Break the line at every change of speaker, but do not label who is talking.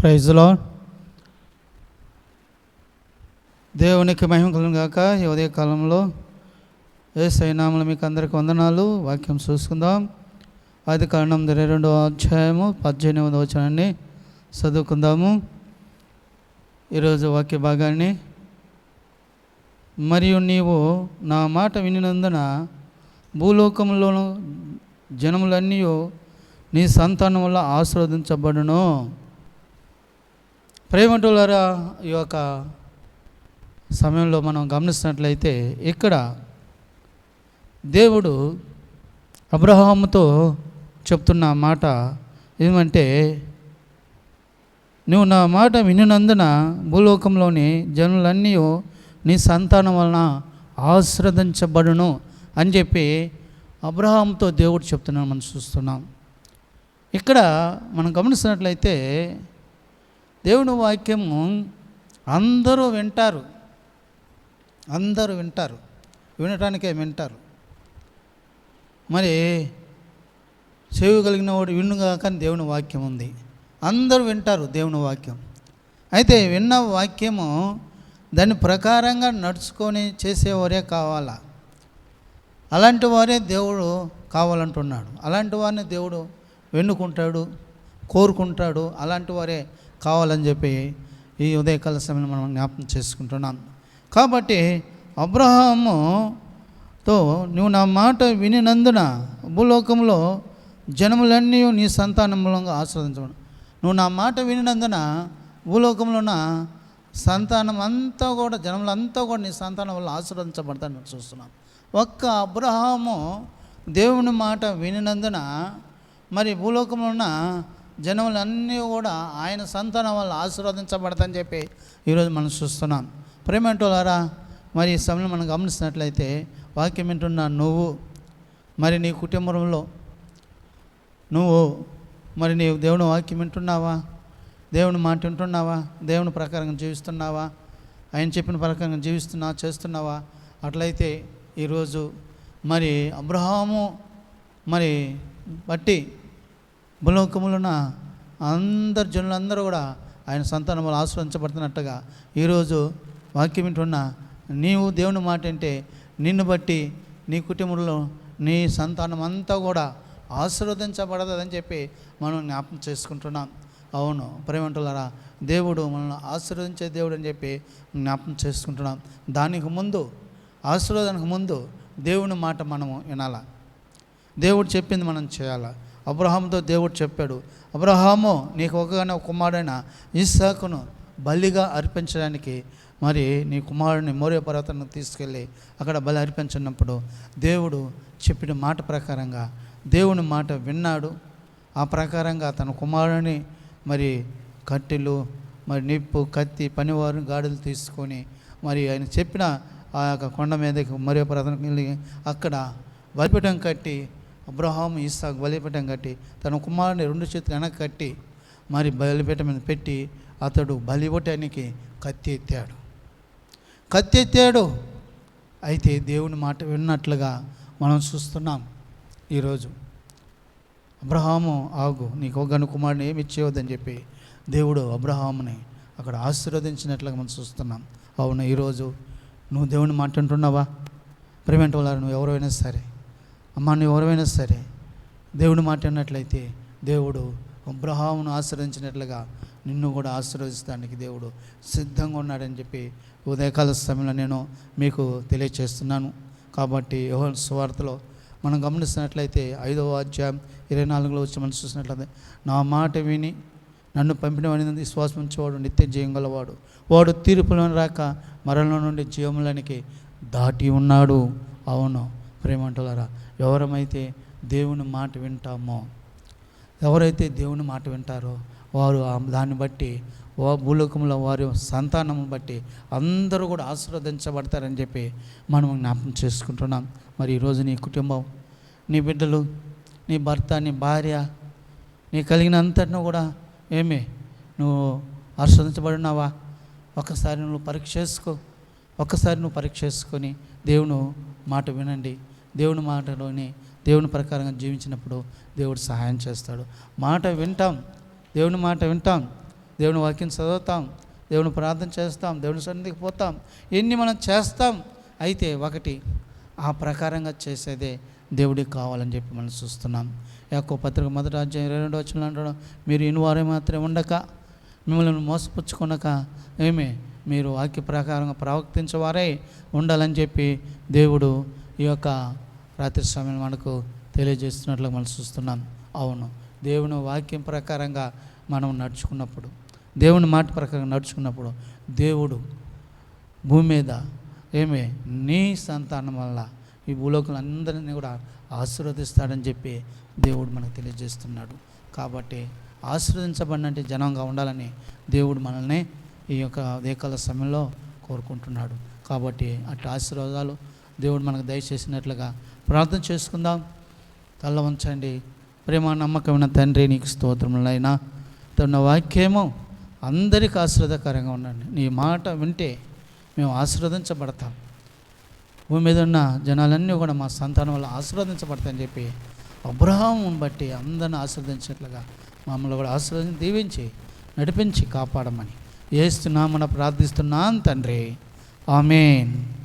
ప్రైజ్లో దేవునికి మహిమ కలం గాక. ఈ ఉదయ కాలంలో ఏ సైనాములు మీకు అందరికి వందనాలు. వాక్యం చూసుకుందాం. ఆది కారణం ఇరవై రెండవ అధ్యాయము పద్దెనిమిదవ వచనాన్ని చదువుకుందాము. ఈరోజు వాక్య భాగాన్ని. మరియు నీవు నా మాట వినినందున భూలోకంలోను జనములన్నీ నీ సంతానం వల్ల ఆశీర్వదించబడును. ప్రేమటులారా ఈ యొక్క సమయంలో మనం గమనిస్తున్నట్లయితే ఇక్కడ దేవుడు అబ్రహాముతో చెప్తున్న మాట ఏమంటే నువ్వు నా మాట వినినందున భూలోకంలోని జనులన్నీ నీ సంతానం వలన ఆశ్రదించబడును అని చెప్పి అబ్రహాంతో దేవుడు చెప్తున్నాను మనం చూస్తున్నాం. ఇక్కడ మనం గమనిస్తున్నట్లయితే దేవుని వాక్యము అందరూ వింటారు. అందరూ వింటారు. వినటానికే వింటారు. మరి చేయగలిగిన వాడు విన్నుగా దేవుని వాక్యం ఉంది. అందరూ వింటారు దేవుని వాక్యం. అయితే విన్న వాక్యము దాని ప్రకారంగా నడుచుకొని చేసేవారే కావాలా? అలాంటి వారే దేవుడు కావాలంటున్నాడు. అలాంటి వారిని దేవుడు వెన్నుకుంటాడు కోరుకుంటాడు. అలాంటి వారే కావాలని చెప్పి ఈ ఉదయకాల సమయంలో మనం జ్ఞాపకం చేసుకుంటున్నాం. కాబట్టి అబ్రహాముతో నువ్వు నా మాట వినినందున భూలోకంలో జనములన్నీ నీ సంతానం మూలంగా ఆస్వాదించబడు. నువ్వు నా మాట వినినందున భూలోకంలో ఉన్న సంతానం అంతా కూడా జనములంతా కూడా నీ సంతానం వల్ల ఆశీర్వదించబడతాను చూస్తున్నాం. ఒక్క అబ్రహాము దేవుని మాట వినినందున మరి భూలోకంలో ఉన్న జనములన్నీ కూడా ఆయన సంతానం వల్ల ఆశీర్వదించబడతని చెప్పి ఈరోజు మనం చూస్తున్నాం. ప్రేమేంటోలారా మరి ఈ సమయంలో మనం గమనిస్తున్నట్లయితే వాక్యం వింటున్న నువ్వు మరి నీ కుటుంబంలో నువ్వు మరి నీవు దేవుని వాక్యం వింటున్నావా? దేవుని మాట వింటున్నావా? దేవుని ప్రకారంగా జీవిస్తున్నావా? ఆయన చెప్పిన ప్రకారంగా జీవిస్తున్నావా చేస్తున్నావా? అట్లయితే ఈరోజు మరి అబ్రహాము మరి బట్టి భూలోకములున్న అందరు జనులందరూ కూడా ఆయన సంతానం వల్ల ఆశ్రయించబడుతున్నట్టుగా ఈరోజు వాక్యం వింటున్న నీవు దేవుని మాట అంటే నిన్ను బట్టి నీ కుటుంబంలో నీ సంతానం అంతా కూడా ఆశీర్వదించబడదని చెప్పి మనం జ్ఞాపకం చేసుకుంటున్నాం. అవును. ప్రేమంటులారా దేవుడు మనల్ని ఆశీర్వదించే దేవుడు అని చెప్పి జ్ఞాపకం చేసుకుంటున్నాం. దానికి ముందు ఆశీర్వాదానికి ముందు దేవుని మాట మనము వినాలా? దేవుడు చెప్పింది మనం చేయాలా? అబ్రహాంతో దేవుడు చెప్పాడు అబ్రహాము నీకు ఒకగానే ఒక కుమారుడైన ఇస్సాకును బలిగా అర్పించడానికి మరి నీ కుమారుడిని మోరే పర్వతానికి తీసుకెళ్ళి అక్కడ బలి అర్పించినప్పుడు దేవుడు చెప్పిన మాట ప్రకారంగా దేవుని మాట విన్నాడు. ఆ ప్రకారంగా తన కుమారుని మరి కట్టెలు మరి నిప్పు కత్తి పనివారు గాడులు తీసుకొని మరి ఆయన చెప్పిన ఆ యొక్క కొండ మీదకి మరో పర్వతానికి వెళ్ళి అక్కడ బలిపీఠం కట్టి అబ్రహాం ఇస్సాకు బలిపీఠం కట్టి తన కుమారుని రెండు చేతులు వెనక కట్టి మరి బలిపీఠం మీద పెట్టి అతడు బలిపటానికి కత్తి ఎత్తాడు కత్తి ఎత్తాడు అయితే దేవుని మాట విన్నట్లుగా మనం చూస్తున్నాం ఈరోజు. అబ్రహాము ఆగు నీకు ఒక గను కుమారుని ఏమి ఇచ్చేవద్దని చెప్పి దేవుడు అబ్రహాముని అక్కడ ఆశీర్వదించినట్లుగా మనం చూస్తున్నాం. అవును ఈరోజు నువ్వు దేవుని మాట అంటున్నావా ప్రేమేంటి వాళ్ళు నువ్వు ఎవరైనా సరే అమ్మ నువ్వు ఎవరైనా సరే దేవుడు మాట దేవుడు అబ్రహామును ఆశ్రయించినట్లుగా నిన్ను కూడా ఆశీర్వదిస్తానికి దేవుడు సిద్ధంగా ఉన్నాడని చెప్పి ఉదయకాల సమయంలో నేను మీకు తెలియచేస్తున్నాను. కాబట్టి యోహన్ సువార్తలో మనం గమనిస్తున్నట్లయితే ఐదవ అధ్యాయం ఇరవై నాలుగులో వచ్చి మనం చూసినట్లయితే నా మాట విని నన్ను పంపిన వాడిని విశ్వాసం ఉంచేవాడు నిత్య జయం గలవాడు. వాడు తీర్పులను రాక మరణంలో నుండి జీవములనికి దాటి ఉన్నాడు. అవును. ప్రేమంటులారా ఎవరమైతే దేవుని మాట వింటామో ఎవరైతే దేవుని మాట వింటారో వారు ఆ దాన్ని బట్టి భూలోకంలో వారి సంతానం బట్టి అందరూ కూడా ఆశీర్వదించబడతారని చెప్పి మనం జ్ఞాపకం చేసుకుంటున్నాం. మరి ఈరోజు నీ కుటుంబం నీ బిడ్డలు నీ భర్త నీ భార్య నీ కలిగినంతటినూ కూడా ఏమి నువ్వు ఆస్వాదించబడినావా ఒకసారి నువ్వు పరీక్ష చేసుకో ఒక్కసారి నువ్వు పరీక్ష చేసుకొని దేవుని మాట వినండి. దేవుని మాటలోని దేవుని ప్రకారంగా జీవించినప్పుడు దేవుడు సహాయం చేస్తాడు. మాట వింటాం దేవుని మాట వింటాం దేవుని వాక్యం చదువుతాం దేవుని ప్రార్థన చేస్తాం దేవుని సన్నిధికి పోతాం ఎన్ని మనం చేస్తాం అయితే ఒకటి ఆ ప్రకారంగా చేసేదే దేవుడికి కావాలని చెప్పి మనం చూస్తున్నాం. యాకో పత్రిక మొదటి అధ్యాయం ఇరవై రెండు వచ్చిన అంటాడు మీరు ఇన్వారే మాత్రమే ఉండక మిమ్మల్ని మోసపుచ్చుకునక ఏమే? మీరు వాక్య ప్రకారంగా ప్రవర్తించేవారే ఉండాలని చెప్పి దేవుడు ఈ యొక్క రాత్రి సమయం మనకు తెలియజేస్తున్నట్లు మనం చూస్తున్నాం. అవును. దేవుని వాక్యం ప్రకారంగా మనం నడుచుకున్నప్పుడు దేవుని మాట ప్రకారం నడుచుకున్నప్పుడు దేవుడు భూమి మీద ఏమే? నీ సంతానం వల్ల ఈ భూలోకులు అందరినీ కూడా ఆశీర్వదిస్తాడని చెప్పి దేవుడు మనకు తెలియజేస్తున్నాడు. కాబట్టి ఆశీర్వదించబడినట్టు జనంగా ఉండాలని దేవుడు మనల్ని ఈ యొక్క ఉదయకాల సమయంలో కోరుకుంటున్నాడు. కాబట్టి అటు ఆశీర్వాదాలు దేవుడు మనకు దయచేసినట్లుగా ప్రార్థన చేసుకుందాం. తల్ల ఉంచండి ప్రేమ నమ్మకమైన తండ్రి నీకు స్తోత్రములైనా తన వాక్యము అందరికి ఆశీర్వదకరంగా ఉండండి. నీ మాట వింటే మేము ఆశీర్వదించబడతాం. భూమి మీద ఉన్న జనాలన్నీ కూడా మా సంతానం వల్ల ఆశీర్వదించబడతాయని చెప్పి అబ్రహాముని బట్టి అందరిని ఆశీర్వదించినట్లుగా మమ్మల్ని కూడా ఆశీర్వదించి దీవించి నడిపించి కాపాడమని ఏస్తున్నామని ప్రార్థిస్తున్నాను తండ్రి. ఆమెన్.